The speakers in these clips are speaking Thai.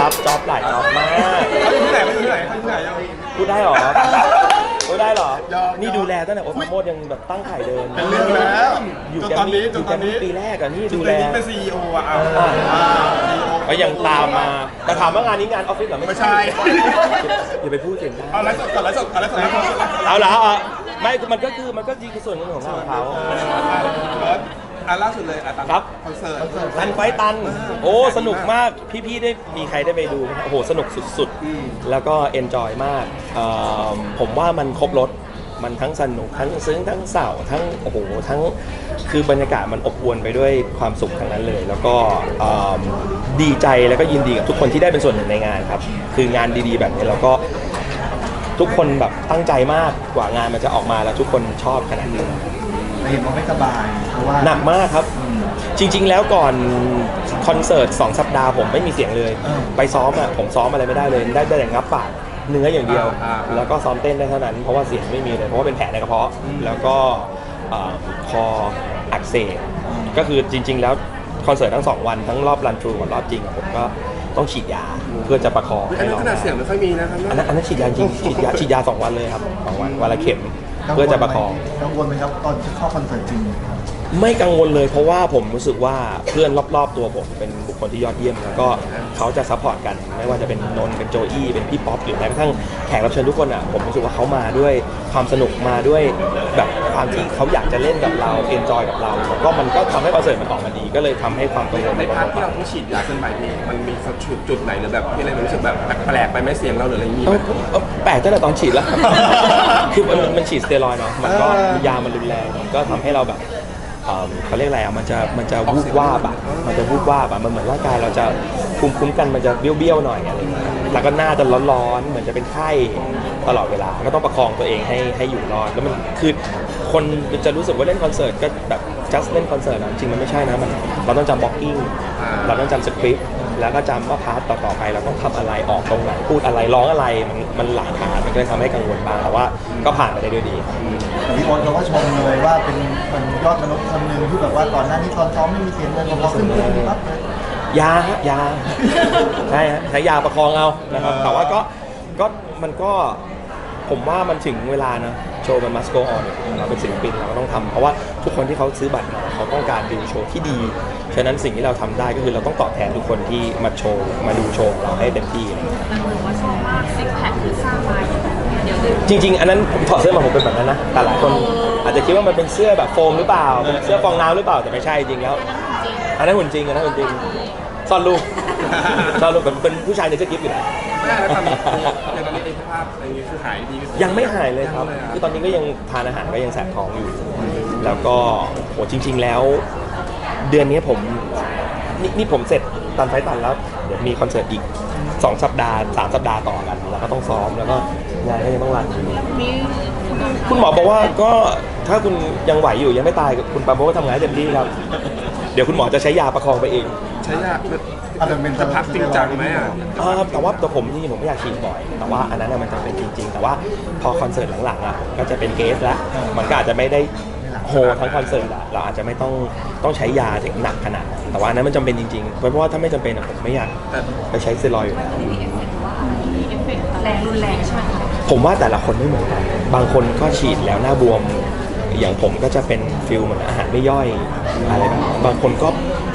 รับจ็อบหลายจ็อบมากเขาอยู่ที่ไหนเขาอยู่ที่ไหนเขาอยู่ที่ไหนยังพูดได้เหรอพูดได้เหรอยอมนี่ดูแลตั้งแต่โอ๊ตปราโมดยังแบบตั้งไข่เดินเป็นเรื่องแล้วอยู่จนแกตอนมมี่นี้อจนยู่ตแกอนมมี่นี้ปีแรกอะนี่จนดูตแลอนนี้เป็นซีอีโออะอะอ่าอ่า CEO ก็ยังตามมาแต่ถามว่างานนี้งานออฟฟิศเหรอไม่ใช่อย่าไปพูดเสียงดังเอาไลฟ์สดก่อนไลฟ์สดก่อนไลฟ์สดไลฟ์สดไลฟ์สดเอาเหรอเอาไม่มันก็คือมันก็ดีคือส่วนหนึ่งของงานของเขา อะล่าสุดเลยอะตามครับ คอนเสิร์ต ตันไฟตัน โอ้ สนุกมาก พี่ๆ ได้มีใครได้ไปดูไหมครับโอ้โห สนุกสุดอืม ๆ แล้วก็เอนจอยมากเอ่อผมว่ามันครบรถ มันทั้งสนุก ทั้งซึ้ง ทั้งเศร้า ทั้ง โอ้โห ทั้ง คือบรรยากาศมันอบอวลไปด้วยความสุขทั้งนั้นเลย แล้วก็เอิ่มดีใจแล้วก็ยินดีกับทุกคนที่ได้เป็นส่วนหนึ่งในงานครับ คืองานดีๆ แบบนี้เราก็ทุกคนแบบตั้งใจมากกว่างานมันจะออกมาแล้วทุกคนชอบขนาดนี้แต่ เห็นว่าไม่สบายเพราะว่าหนักมากครับจริง ๆ แล้วก่อนคอนเสิร์ต2สัปดาห์ผมไม่มีเสียงเลย อ่าไปซ้อมอะผมซ้อมอะไรไม่ได้เลย ได้ได้แต่งับปากเนื้ออย่างเดียว อ่าอ่าแล้วก็ซ้อมเต้นได้เท่านั้น เพราะว่าเสียงไม่มีเลย เพราะว่าเป็นแผลในกระเพาะแล้วก็เอ่อคออักเสบก็คือจริง ๆ แล้วคอนเสิร์ตทั้งสองวันทั้งรอบรันทรูกับรอบจริงอะผมก็ต้องฉีดยาเพื่อจะประคองอันให้นี้เราขนาดเสียงไม่ค่อยมีนะครับอันนั้นอันนั้นฉีดยาจริงฉีดยาฉีดยาสองวันเลยครับสองวันวันละเข็ม เพื่อจะประคอง กังวลไหมครับตอนจะเข้าคอนเสิร์ตจริงครับ ไม่กังวลเลยเพราะว่าผมรู้สึกว่าเพื่อนรอบๆตัวผมเป็นบุคคลที่ยอดเยี่ยมแล้วก็เขาจะซัพพอร์ตกัน ไม่ว่าจะเป็นนนท์เป็นโจอี้เป็นพี่ป๊อปหรือแม้กระทั่งแขกรับเชิญทุกคนอะผมรู้สึกว่าเขามาด้วยความสนุกมาด้วยแบบความที่เขาอยากจะเล่นกับเราเอนจอยกับเราผมก็มันก็ทำให้คอนเสิร์ตมันออกมาดี ก็เลยทำให้ความกังวลในพาร์ทที่เบาเราต้องฉีดยาเกินไปนี่มันมีจุดจุดไหนหรือแบบที่อะไรมันรู้สึกแบบแปลกๆไปไหมเสียงเราหรืออะไรอย่างงี้ๆไหม เอ้าเอ้าแปลกตั้งแต่ตอนฉีดแล้ว คือมันมันฉีดสเตียรอยด์เนาะมันก็เออ ยามันรุนแรงมันก็ทำให้เราแบบ เอิ่มเขาเรียกอะไรอะมันจะมันจะวูบวาบอะมันจะวูบวาบอะมันเหมือนร่างกายเราจะภูมิคุ้มกันมันจะเบี้ยวๆหน่อยอะไรอย่างเงี้ยแล้วก็หน้าจะร้อนๆเหมือนจะเป็นไข้ตลอดเวลาก็ต้องประคองตัวเองให้ให้อยู่รอดแล้วมันคือคนจะรู้สึกว่าเล่นคอนเสิร์ตก็แบบ just เล่นคอนเสิร์ตนะจริงมันไม่ใช่นะมันเราต้องจำบล็อกกิ้งเราต้องจำสคริปต์แล้วก็จำว่าพาร์ทต่อๆไปเราต้องทำอะไรออกตรงไหนพูดอะไรร้องอะไรมันมันหลายพาร์ท มันก็เลยทำให้กังวลบ้างแต่ว่าก็ผ่านไปได้ด้วยดีครับ แต่พี่โอ๊ตเขาก็ชมเลยว่าเป็นมันยอดมนุษย์คนหนึ่งที่แบบว่าก่อนหน้านี้ตอนซ้อมไม่มีเสียงเลยพอขึ้นขึ้นปั๊บเลย ยาฮะยา ใช่ฮะใช้ยาประคองเอานะครับแต่ว่าก็ก็มันก็ผมว่ามันถึงเวลานะโชว์มันมัสโกออนเราเป็นศิลปินเราก็ต้องทำเพราะว่าทุกคนที่เขาซื้อบัตรมาเขาต้องการดูโชว์ที่ดี ฉะนั้นสิ่งที่เราทำได้ก็คือเราต้องตอบแทนทุกคนที่มาโชว์มาดูโชว์ของเราให้เต็มที่อะไรอย่างเงี้ยแต่คนบอกว่าชอบมากซิกแพคคือสร้างมาอย่างเดี๋ยวดื่ม จริง ๆ อันนั้นผมถอดเสื้อมาผมเป็นแบบนั้นนะแต่หลายคนอาจจะคิดว่ามันเป็นเสื้อแบบโฟมหรือเปล่าเป็นเสื้อฟองน้ำหรือเปล่าแต่ไม่ใช่จริงแล้ว อันนั้นหุ่นจริงอันนั้นหุ่นจริงซ่อนรูปซ่อนรูปเป็นเป็นผู้ชายในเสื้อกิ๊บอยู่แล้ว ไม่ได้แล้วทำอย่างตอนนี้เองสภาพอะไรอย่างงี้คือหายดียังไม่หายเลยครับงอะคือตอนนี้ก็ยังทานอาหารก็ยังแสบท้องอยู่ แล้วก็โหจริง ๆ แล้ว เดือนนี้ผมนี่นี่ผมเสร็จตันไฟตันแล้วเดี๋ยวมีคอนเสิร์ตอีก 2 สัปดาห์ 3 สัปดาห์ต่อกัน แล้วก็ต้องซ้อมแล้วก็ งานก็ยังต้องรันอยู่มีคุณหมอบอกว่าก็ถ้าคุณยังไหวอยู่ยังไม่ตายคุณปาโมก็ทำงานให้เต็มที่ครับ เดี๋ยวคุณหมอจะใช้ยาประคองไปเองใช้ยาอาจจะเป็นจะพักจริงจังไหมอะอ่าแต่ว่าตัวผมจริงๆผมไม่อยากฉีดบ่อย แต่ว่าอันนั้นน่ะมันจำเป็นจริง ๆ แต่ว่าพอคอนเสิร์ตหลังๆอะก็จะเป็นเกสแล้วมันก็อาจจะไม่ได้โฮทั้งคอนเสิร์ตอะเราอาจจะไม่ต้องต้องใช้ยาถึงหนักขนาดนั้นแต่ว่าอันนั้นมันจำเป็นจริงๆ เพราะว่าถ้าไม่จำเป็นอะผมไม่อยากแต่ไปใช้สเตียรอยด์อยู่แล้วมีเอฟเฟกต์แรงรุนแรงใช่ไหมคะ ผมว่าแต่ละคนไม่เหมือนกัน บางคนก็ฉีดแล้วหน้าบวม อย่างผมก็จะเป็นฟิลเหมือนอาหารไม่ย่อยอะไรแบบนั้นบางคนก็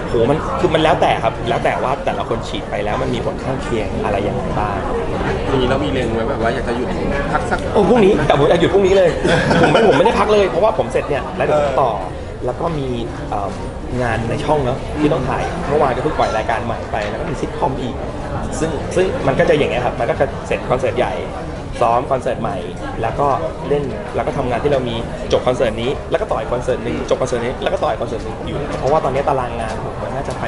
โหมันคือมันแล้วแต่ครับ แล้วแต่ว่าแต่ละคนฉีดไปแล้วมันมีผลข้างเคียงอะไรอย่างไรบ้างทีนี้เรามีเล็งไว้แบบว่าอยากจะหยุดพักสักโอ้พรุ่งนี้แต่ผมจะหยุดพรุ่งนี้เลย ผมไม่ผมไม่ได้พักเลยเพราะว่าผมเสร็จเนี่ยแล้วเดี๋ยวผมต่อแล้วก็มีเอิ่มงานในช่องเนาะที่ต้องถ่ายเมื่อวานก็เพิ่งปล่อยรายการใหม่ไปแล้วก็มีซิทคอมอีก ซึ่งซึ่งมันก็จะอย่างเงี้ยครับมันก็จะเสร็จคอนเสิร์ตใหญ่ ซ้อมคอนเสิร์ตใหม่ แล้วก็เล่นแล้วก็ทำงานที่เรามีจบคอนเสิร์ตนี้ แล้วก็ต่อยคอนเสิร์ตหนึ่งจบคอนเสิร์ตนี้แล้วก็ต่อยคอนเสิร์ตหนึ่งอยู่ เพราะว่าตอนนี้ตารางงานผมมันน่าจะไป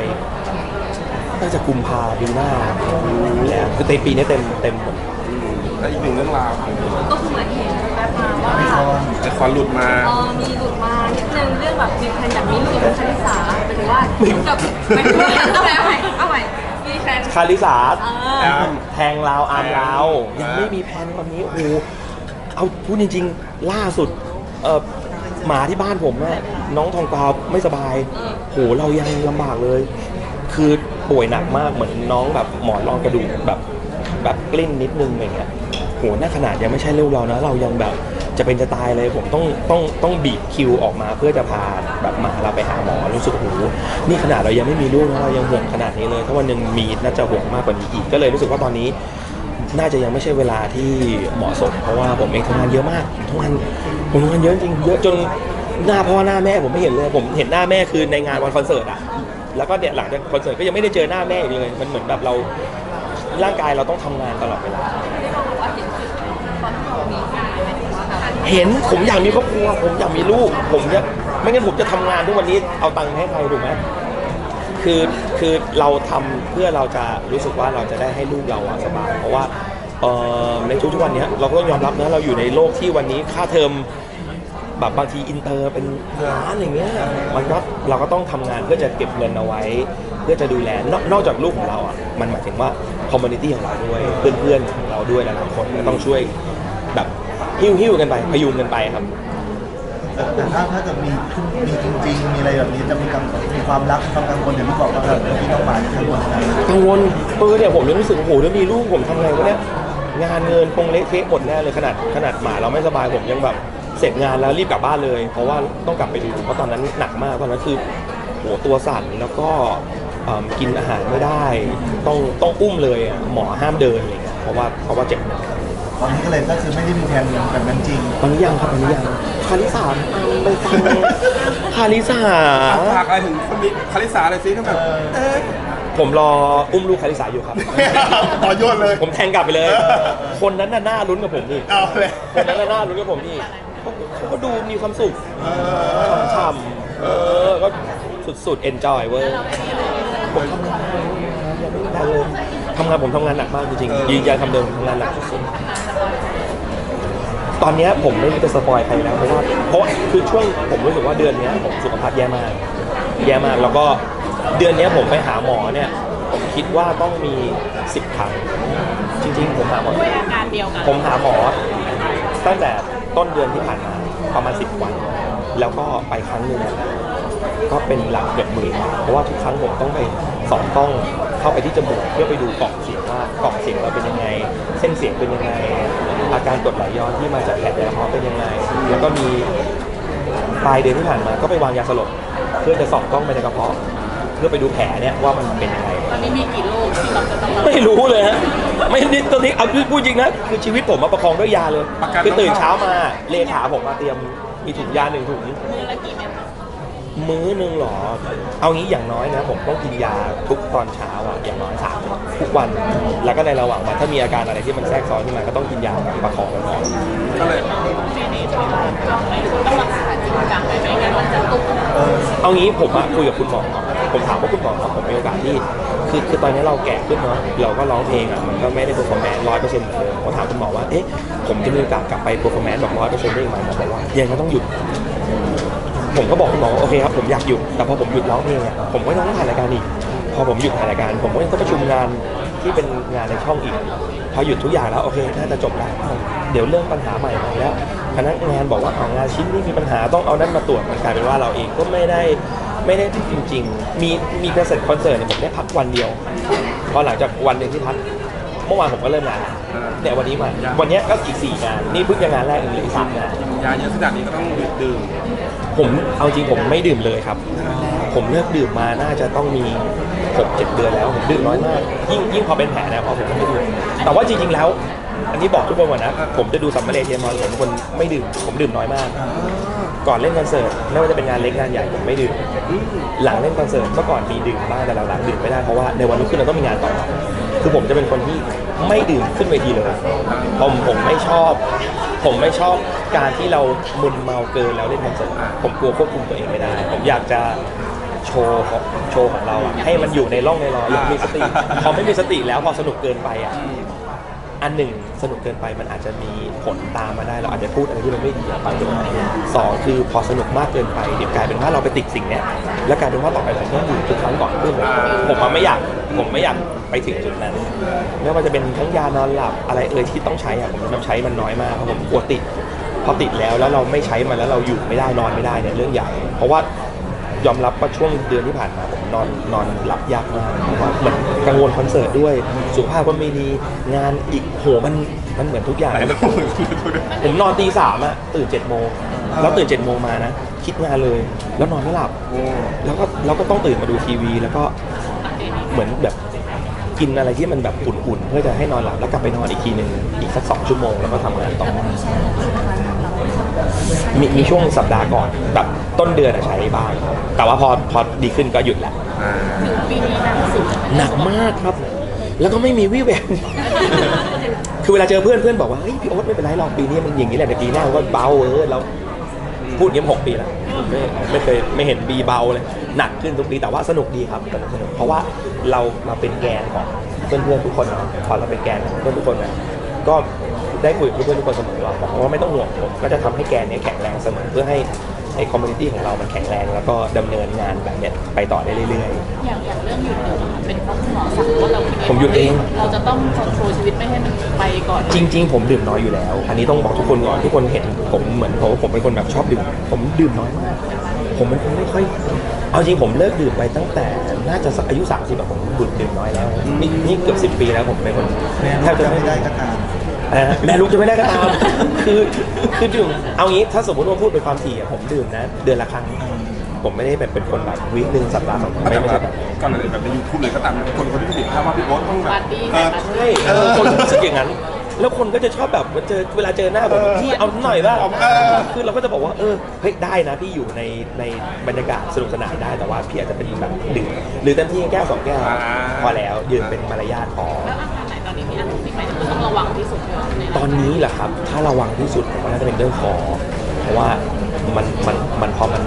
น่าจะกุมภาปีหน้าแล้วคือในปีนี้เต็มเต็มหมดและอีกหนึ่งเรื่องราวของก็คือเหมือนเห็นแป๊บมาว่าไอคอนหลุดมาเออมีหลุดมานิดนึงเรื่องแบบมีแฟนอยากมีลูกกับคาริสาหมายถึงว่ากับหมายถึงว่าเอาใหม่เอาใหม่ คาริสาเออแทงลาวอาร์มลาวยังไม่มีแผนตอนนี้โอ้โหเอาพูดจริง ๆ ล่าสุดเออหมาที่บ้านผมเนี่ยน้องทองกวาวไม่สบายโหเรายังลำบากเลย คือป่วยหนักมากเหมือนน้องแบบหมอนรองกระดูกแบบแบบกลิ้นนิดนึงอย่างเงี้ยโหน่าขนาดยังไม่ใช่เรื่องเรานะ เรายังแบบจะเป็นจะตายเลยผมต้องต้องต้องบีบคิวออกมาเพื่อจะพา แบบมาเราไปหาหมอรู้สึกโอ้โหนี่ขนาดเรายังไม่มีลูกนะเรายังห่วงขนาดนี้เลย ถ้าวันหนึ่งมีน่าจะห่วงมากกว่านี้อีก ก็เลยรู้สึกว่าตอนนี้ น่าจะยังไม่ใช่เวลาที่เหมาะสม เพราะว่าผมเองทำงานเยอะมากทำงานผมทำงานเยอะจริงเยอะจนหน้าพ่อหน้าแม่ผมไม่เห็นเลยผมเห็นหน้าแม่คือในงานวันคอนเสิร์ตอะแล้วก็เนี่ยหลังจากคอนเสิร์ตก็ยังไม่ได้เจอหน้าแม่อีกเลย มันเหมือนแบบเราร่างกายเราต้องทำงานตลอดเวลาเห็นผมอยากมีครอบครัว ผมอยากมีลูก ผมจะ ไม่งั้นผมจะทำงานทุกวันนี้เอาตังค์ให้ใครถูกไหมคือคือเราทำเพื่อเราจะรู้สึกว่าเราจะได้ให้ลูกเราสบายเพราะว่าเอ่อในทุกวันนี้เราก็ต้องยอมรับนะเราอยู่ในโลกที่วันนี้ค่าเทอมแบบบางทีอินเตอร์เป็นล้านอย่างเงี้ยมันก็เราก็ต้องทำงานเพื่อจะเก็บเงินเอาไว้ เพื่อจะดูแลนอกนอกจากลูกของเราอะมันหมายถึงว่าคอมมูนิตี้ของเราด้วยเพื่อนๆของเราด้วยหลายๆคนก็ต้องช่วยแบบหิ้วหิ้วๆกันไปพยุงกันไปครับ แต่ถ้าถ้าเกิดมีขึ้นมีจริง ๆ มีอะไรแบบนี้จะมีกังมีความรักมีความกังวลอย่างที่บอกว่าแบบพี่น้องมาจะกังวลอะกังวลเออเนี่ยผมยังรู้สึกโอ้โหถ้ามีลูกผมทำไงวะเนี่ยงานเงินคงเละเทะหมดแน่เลยขนาดขนาดหมาเราไม่สบายผมยังแบบเสร็จงานแล้วรีบกลับบ้านเลย เพราะว่าต้องกลับไปดูเพราะตอนนั้นหนักมากตอนนั้นคือโหตัวสั่นแล้วก็กินอาหารไม่ได้ ต้องต้องอุ้มเลยอะหมอห้ามเดินอะไรเงี้ยเพราะว่าเพราะว่าเจ็บ ตอนนี้ก็เลยก็คือไม่ได้มีแผนแบบนั้นจริงตอนนี้ยังครับตอนนี้ยังคาริสาไปฟังคาริสาเอาฝากอะไรถึงคนนี้คาริสาเลยสิถ้าแบบเอ๊ะผมรออุ้มลูกคาริสาอยู่ครับต่อโยนเลย ผมแทงกลับไปเลย คนนั้นน่ะหน้าลุ้นกับผมนี่เอาเลยคนนั้นน่ะหน้าลุ้นกับผมนี่เขาเขาก็ดูมีความสุขฉ่ำๆเออก็สุดๆ enjoy เว้ยผมทำงานยังไม่ได้เลยทำงานผมทำงานหนักมากจริงๆยืนยันคำเดิมผมทำงานหนักสุดๆต อนเนี้ยผมไม่รู้จะสปอยใครแล้วเพราะว่าเพราะคือช่วงผมรู้สึกว่าเดือนเนี้ยผมสุขภาพแย่มากแย่มากแล้วก็เดือนเนี้ยผมไปหาหมอเนี่ยผมคิดว่าต้องมีสิบครั้งจริง ๆ ผมหาหมอด้วยอาการเดียวกันผมหาหมอ ตั้งแต่ต้นเดือนที่ผ่านมาประมาณ10วัน แล้วก็ไปครั้งหนึ่งเนี่ยก็เป็นหลักเกือบหมื่นเพราะว่าทุกครั้งผมต้องไปสองกล้องเข้าไปที่จมูกเพื่อไปดูกล่องเสียงว่ากล่องเสียงเราเป็นยังไง เส้นเสียงเป็นยังไง อาการกรดไหลย้อนที่มาจากแผลในกระเพาะเป็นยังไง แล้วก็มีปลายเดือนที่ผ่านมาก็ไปวางยาสลบเพื่อจะส่องกล้องไปในกระเพาะเพื่อไปดูแผลเนี่ยว่ามันเป็นยังไง ตอนนี้มีกี่โรคที่เราจะต้องระวังไม่รู้เลยฮะไม่นี่ตอนนี้เอาพูดจริงนะคือชีวิตผมมาประคองด้วยยาเลยประกันคือตื่นต้องเข้าเช้ามาเลขาผมมาเตรียมมีถุงยาหนึ่งถุงมือละกี่เม็ดคะ มื้อหนึ่งหรอ เอางี้อย่างน้อยนะ ผมต้องกินยาทุกตอนเช้าอะอย่างน้อยสามทุกวัน แล้วก็ในระหว่างวันถ้ามีอาการอะไรที่มันแทรกซ้อนขึ้นมาก็ต้องกินยาประคองไว้ก่อนก็เลยปีนี้ต้องต้องรักษาจริงจังไหมไม่งั้นมันจะตุกเอางี้ผมอะคุยกับคุณหมอผมถามว่าคุณหมอครับผมมีโอกาสที่คือคือตอนนี้เราแก่ขึ้นเนาะเราก็ร้องเพลงอะมันก็ไม่ได้เปอร์ฟอร์แมนซ์ร้อยเปอร์เซ็นต์เหมือนเดิมผมถามคุณหมอว่าเอ๊ะผมจะมีโอกาสกลับไปเปอร์ฟอร์แมนซ์แบบร้อยเปอร์เซ็นต์ได้ไหมหมอบอกว่ายังไงก็ต้องหยุด ผมก็บอกคุณหมอว่าโอเคครับผมอยากหยุดแต่พอผมหยุดร้องเพลงอะผมก็ต้องถ่ายรายการอีก พอผมหยุดถ่ายรายการ ผมก็ยังต้องประชุมงานที่เป็นงานในช่องอีก พอหยุดทุกอย่างแล้วโอเคน่าจะจบแล้วอ้าวเดี๋ยวเรื่องปัญหาใหม่มาแล้วพนักงานบอกว่าเอางานชิ้นนี้มีปัญหาต้องเอานั้นมาตรวจมันกลายเป็นว่าเราเองก็ไม่ได้ไม่ได้จริง ๆ มีมีคอนเสิร์ตคอนเสิร์ตเนี่ยผมได้พักวันเดียวพอหลังจากวันหนึ่งที่พักเมื่อวานผมก็เริ่มงาน เนี่ยวันนี้มา วันเนี้ยก็อีกสี่งาน นี่เพิ่งจะงานแรกเองเหลืออีกสามงาน ยาเยอะขนาดนี้ก็ต้องดื่ม ผมเอาจริงผมไม่ดื่มเลยครับ ผมเลิกดื่มมาน่าจะต้องมีหกเจ็ดเดือนแล้วผมดื่มน้อยมาก ยิ่งยิ่งพอเป็นแผลแล้วพอผมก็ไม่ดื่มแต่ว่าจริงๆแล้ว อันนี้บอกทุกคนก่อนนะ ผมจะดูสัมมาเลเทียมอนผมเป็นคนไม่ดื่ม ผมดื่มน้อยมาก ก่อนเล่นคอนเสิร์ตไม่ว่าจะเป็นงานเล็กงานใหญ่ผมไม่ดื่ม หลังเล่นคอนเสิร์ตเมื่อก่อนมีดื่มบ้างแต่หลังๆดื่มไม่ได้เพราะว่าในวันรุ่งขึ้นเราต้องมีงานต่อ คือผมจะเป็นคนที่ไม่ดื่มขึ้นเวทีเลยผมผมไม่ชอบ ผมไม่ชอบการที่เรามึนเมาเกินแล้วเล่นคอนเสิร์ตผมกลัวควบคุมตัวเองไม่ได้ ผมอยากจะโชว์ของโชว์ของเราอะให้มันอยู่ในร่องในรอยอยากมีสติพอไม่มีสติแล้วพอสนุกเกินไปอะ อันหนึ่งสนุกเกินไปมันอาจจะมีผลตามมาได้ เราอาจจะพูดอะไรที่มันไม่ดีออกไปสองคือพอสนุกมากเกินไปเดี๋ยวกลายเป็นว่าเราไปติดสิ่งเนี้ยแล้วกลายเป็นว่าต่อไปผมต้องอยู่ทุกครั้งก่อนขึ้นผมมไม่อยากผมไม่อยากไปถึงจุดนั้น ไม่ว่าจะเป็นทั้งยานอนหลับอะไรเอ่ยที่ต้องใช้อะผมจะใช้มันน้อยมากเพราะผมกลัวติดพอติดแล้วแล้วเราไม่ใช้มันแล้วเราอยู่ไม่ได้นอนไม่ได้เนี่ยเรื่องใหญ่เพราะว่า ยยอมรับว่าช่วงเดือนที่ผ่านมาผมนอนนอนหลับยากมากเพราะว่าเหมือนกังวลคอนเสิร์ตด้วย สุขภาพก็ไม่ดีงานอีกโหมันมันเหมือนทุกอย่างไหนเราผมนอนตีสามอะตื่นเจ็ดโมงแล้วตื่นเจ็ดโมงมานะ คิดงานเลย แล้วนอนไม่หลับโอ้แล้วก็เราก็ต้องตื่นมาดูทีวี แล้วก็เหมือนแบบกินอะไรที่มันแบบอุ่นๆ เพื่อจะให้นอนหลับแล้วกลับไปนอนอีกทีหนึ่งอีกสักสองชั่วโมงแล้วก็ทำงานต่อ มีมีช่วงสัปดาห์ก่อนแบบต้นเดือนอะใช้บ้างครับแต่ว่าพอพอดีขึ้นก็หยุดแหละอ่าปีนี้หนักสุดหนักมากครับ แล้วก็ไม่มีวี่แวว คือเวลาเจอเพื่อนเพื่อนบอกว่าเฮ้ยพี่โอ๊ตไม่เป็นไรหรอกปีนี้มันอย่างนี้แหละแต่ปีหน้ามันก็เบาเออเราพูดอย่างนี้มาหกปีแล้วไม่ไม่เคยไม่เห็นปีเบาเลย หนักขึ้นทุกปีแต่ว่าสนุกดีครับสนุกสนุกเพราะว่าเราเราเป็นแกนของเพื่อนเพื่อนๆทุกคนเนาะพอเราเป็นแกนของเพื่อนทุกคนนะก็ ได้คุยกับเพื่อนๆทุกคนเสมอว่าบอกว่าไม่ต้องห่วงผมก็จะทำให้แกนเนี้ยแข็งแรงเสมอเพื่อให้ไอ้คอมมูนิตี้ของเรามันแข็งแรง แล้วก็ดำเนินงานแบบเนี้ยไปต่อได้เรื่อยๆอย่างอย่างเรื่องหยุดเนี่ยค่ะเป็นเพราะคุณหมอสั่งว่าเราคิดผมหยุดเอง เราจะต้องคอนโทรลชีวิตไม่ให้มันไปก่อนจริง ๆ ผมดื่มน้อยอยู่แล้ว อันนี้ต้องบอกทุกคนก่อนทุกคนเห็นผมเหมือนผมผมเป็นคนแบบชอบดื่ม ผมดื่มน้อยมาก ผมเป็นคนไม่ค่อย เอาจริงผมเลิกดื่มไปตั้งแต่น่าจะสักอายุ30แบบผมดื่มดื่มน้อยแล้วนี่นี่เกือบ10 ปีแล้วผมเป็นคนแม่แทลูบกจะจะไม่ ไม่ได้ก็ตาม อะไรนะแม่ลูกจะไม่ได้ก็ตาม คือคือดื่มเอางี้ถ้าสมมติว่าพูดเป็นความถี่อะผมดื่มนะ เดือนละครั้ง ผมไม่ได้แบบเป็นคนแบบวีคหนึ่งสัปดาห์สองครั้งแต่ไม่ไม่แบใช่บแบบก่อนอื่นแบบในยูทูบเลยก็ตามคนคนที่ติดภาพว่าพี่โอ๊ตต้องแบบปาร์ตี้เออปาร์ตี้ใช่เออคนรู้สึกอย่างนั้น แล้วคนก็จะชอบแบบมาเจอเวลาเจอหน้าผมเออพี่เอาหน่อยว่าเออ คือเราก็จะบอกว่าเออเฮ้ยได้นะพี่อยู่ในในบรรยากาศสนุกสนานได้แต่ว่าพี่อาจจะเป็นแบบดื่มหรือเต็มที่แก้วสองแก้วพอแล้วยืนเป็นมารยาทพอ แล้ว ระวังที่สุดเลยในตอนนี้แหละครับ ถ้าระวังที่สุดผมว่าน่าจะเป็นเรื่องคอเพราะว่ามันมันมันพอมัน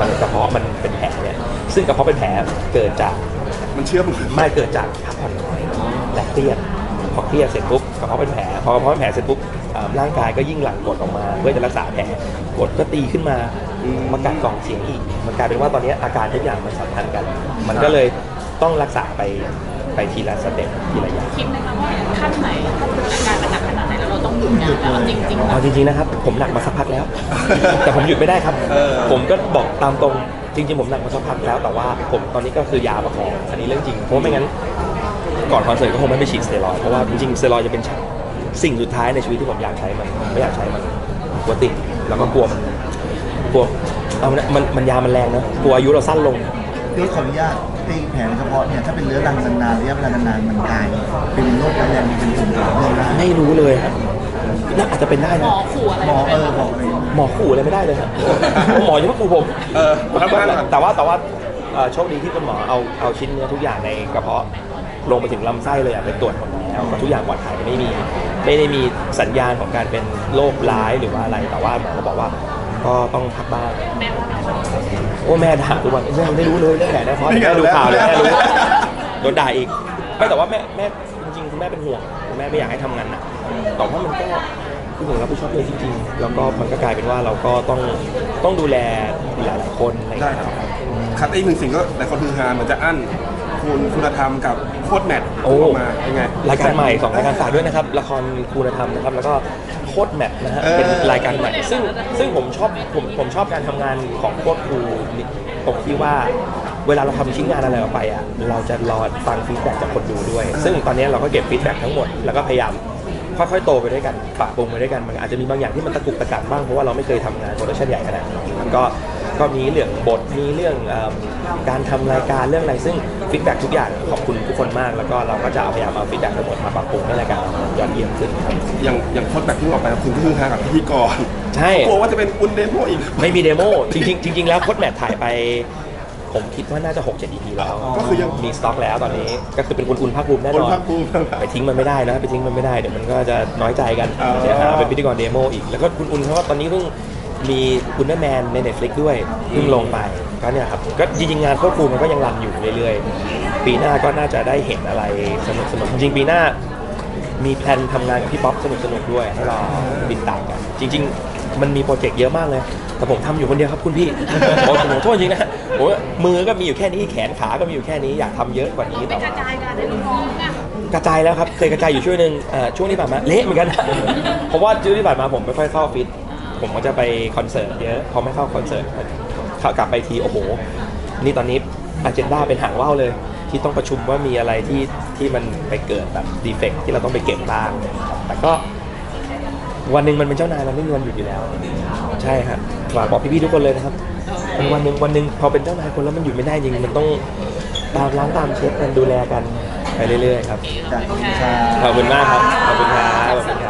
มันกระเพาะมันเป็นแผลเนี่ย ซึ่งกระเพาะเป็นแผลเกิดจากมันเชื่อมไม่เกิดจากพักผ่อนน้อยและเครียดพอเครียดเสร็จปุ๊บกระเพาะเป็นแผลพอกระเพาะเป็นแผลเสร็จปุ๊บอ่าร่างกายก็ยิ่งหลั่งกรดออกมา เพื่อจะรักษาแผลกรดก็ตีขึ้นมามากัดกล่องเสียงอีก มันกลายเป็นว่าตอนนี้อาการทุกอย่างมันสัมพันธ์กัน มันก็เลยต้องรักษาไป ไปทีละสเต็ปทีละอย่างคิดไหมคะว่าขั้นไหนอาการมันหนักขนาดไหนแล้วเราต้องหยุดงานแล้วเอาจริงๆแบเอาบจริงๆนะครับ ผมหนักมาสักพักแล้ว แต่ผมหยุดไม่ได้ครับ ผมก็บอกตามตรงจริงๆ ผมหนักมาสักพักแล้วแต่ว่าผมตอนนี้ก็คือยาประคองอันนี้เรื่องจริงเพราะว่าไม่งั้นก่อนคอนเสิร์ตก็คงไม่ไปฉีดสเตียรอยด์เพราะว่าจริงๆสเตียรอยด์จะเป็นสิ่งสุดท้ายในชีวิตที่ผมอยากใช้มันไม่อยากใช้มันกลัวติดแล้วก็กลัวมันกลัวเอามันมันมันยามันแรงนะกลัวอายุเราสั้นลง พี่ขออนุญาต ไอ้แผลในกระเพาะเนี่ยถ้าเป็นเรื้อรังนานๆระยะเวลานานๆมันกลายเป็นโรคร้ายแรงเป็นกลุ่มต่อเนื่องได้ไม่รู้เลยครับน่าอาจจะเป็นได้หมนะอขู่อะไรหมอไหมเออคะบอกอะไรอย่างเงี้ยหมอขู่อะไรไม่ได้เลยครับ หมอยังไม่ขู่ผม เออทำงานก่อน แต่ว่าแต่ว่าเอ่อโชคดีที่คุณหมอเอาเอาชิ้นเนื้อทุกอย่างในกระเพาะลงไปถึงลำไส้เลยอะไปตรวจหมดแล้วทุกอย่างปลอดภัยไม่มี ไม่ได้มีสัญญาณของการเป็นโรคร้ายหรือว่าอะไร แต่ว่าหมอก็บอกว่า ก็ต้องพักบ้างแม่ว่าไงบ้างโอ้แม่ด่าทุกวันแม่ไม่รู้เลยเรื่องแผลนะเพราะแม่ดูข่าวเลยแม่รู้โดนด่าอีกไม่แต่ว่าแม่แม่จริงๆคุณแม่เป็นห่วงคุณแม่ไม่อยากให้ทำงานหนักแต่ว่ามันก็คือผมรับผิดชอบเลยจริงๆแล้วก็มันก็กลายเป็นว่าเราก็ต้องต้องดูแลหลายๆคนอะไรอย่างได้เงี้ยครับครับครับอีกหนึ่งสิ่งก็หลายคนคือฮาเหมือนจะอั้น คุณคุณธรรมกับโคตรแมทโอ้ออกมาเป็นไง รายการใหม่สองรายการฝากด้วยนะครับ ละครคุณธรรมนะครับ แล้วก็โคตรแมทนะฮะ เออ เป็นรายการใหม่ ซึ่งซึ่งผมชอบผมผมชอบการทำงานของโคตรครูนี่ตรงที่ว่า เวลาเราทำชิ้นงานอะไรออกไปอะ เราจะรอฟังฟีดแบ็กจากคนดูด้วย ซึ่งตอนนี้เราก็เก็บฟีดแบ็กทั้งหมด แล้วก็พยายามค่อยๆ โตไปด้วยกันปรับปรุงไปด้วยกัน มันอาจจะมีบางอย่างที่มันตะกุกตะกักบ้าง เพราะว่าเราไม่เคยทำงานโปรดักชันใหญ่ขนาดนี้มันก็ ก็มีเรื่องบทมีเรื่องเอิ่มการทำรายการเรื่องอะไรซึ่งฟีดแบ็กทุกอย่างขอบคุณทุกคนมาก แล้วก็เราก็จะเอาพยายามเอาฟีดแบ็กทั้งหมดมาปรับปรุงให้รายการเรายอดเยี่ยมขึ้นครับอย่างอย่างโคตรแมทที่ออกไปคุณก็คือฮากับพิธีกรใช่ กลัวว่าจะเป็นอุนเดโมอีก ไม่มีเดโมจริงๆจริงๆแล้วโคดแมทถ่ายไป ผมคิดว่าน่าจะ 6 7 EP แล้วก็คือยัง มีสต็อกแล้วตอนนี้ ก็คือเป็นคุณอุ่นภาคภูมิแน่นอนคุณภาคภูมิ ไปทิ้งมันไม่ได้นะไปทิ้งมันไม่ได้เดี๋ยวมันก็จะน้อยใจกันอ๋อ เดี๋ยวหาเป็นพิธีกรเดโมอีกแล้วก็คุณอุ่นเขาก็ตอนนี้เพิ่ง มีคุณแม่แมนใน Netflix ด้วยเพิ่งลงไปก็เนี่ยครับก็จริงๆงานคตรภูมิมันก็ยังรันอยู่เรื่อยๆ ปีหน้าก็น่าจะได้เห็นอะไรสนุกสนุกๆจริงๆปีหน้า มีแพลนทำงานกับพี่ป๊อปสนุกๆด้วยให้เราติดตามกัน จริง ๆ มันมีโปรเจกต์เยอะมากเลย แต่ผมทำอยู่คนเดียวครับคุณพี่โอ้ผมโทษจริงนะผมมือก็มีอยู่แค่นี้แขนขาก็มีอยู่แค่นี้อยากทำเยอะกว่านี้แต่กว่า ระจายงานให้ลูกน้องอะกระจายแล้วครับเคยกระจายอยู่ช่วงหนึ่งเอ่อช่วงที่ผ่านมาเละเหมือนกันเพราะว่าช่วงที่ผ่านมาผมไม่ค่อยเข้าออฟฟิศ ผมก็จะไปคอนเสิร์ตเยอะพอไม่เข้าคอนเสิร์ตเข้ากลับไปทีโอ้โห นี่ตอนนี้อาเจนดาเป็นหางว่าวเลย ที่ต้องประชุมว่ามีอะไรที่ที่มันไปเกิดแบบดีเฟกที่เราต้องไปเก็บบ้างแต่ก็วันหนึ่งมันเป็นเจ้านายมันไม่มีวันหยุดอยู่แล้ว ใช่ครับฝากบอกพี่ๆทุกคนเลยนะครับมันวันหนึ่งวันหนึ่งพอเป็นเจ้านายคนแล้วมันหยุดไม่ได้จริงมันต้องตามล้างตามเช็ดกันดูแลกันไปเรื่อยๆครับจากคุณชาขอบคุณมากครับขอบคุณครับขอบคุณครับประทับใจ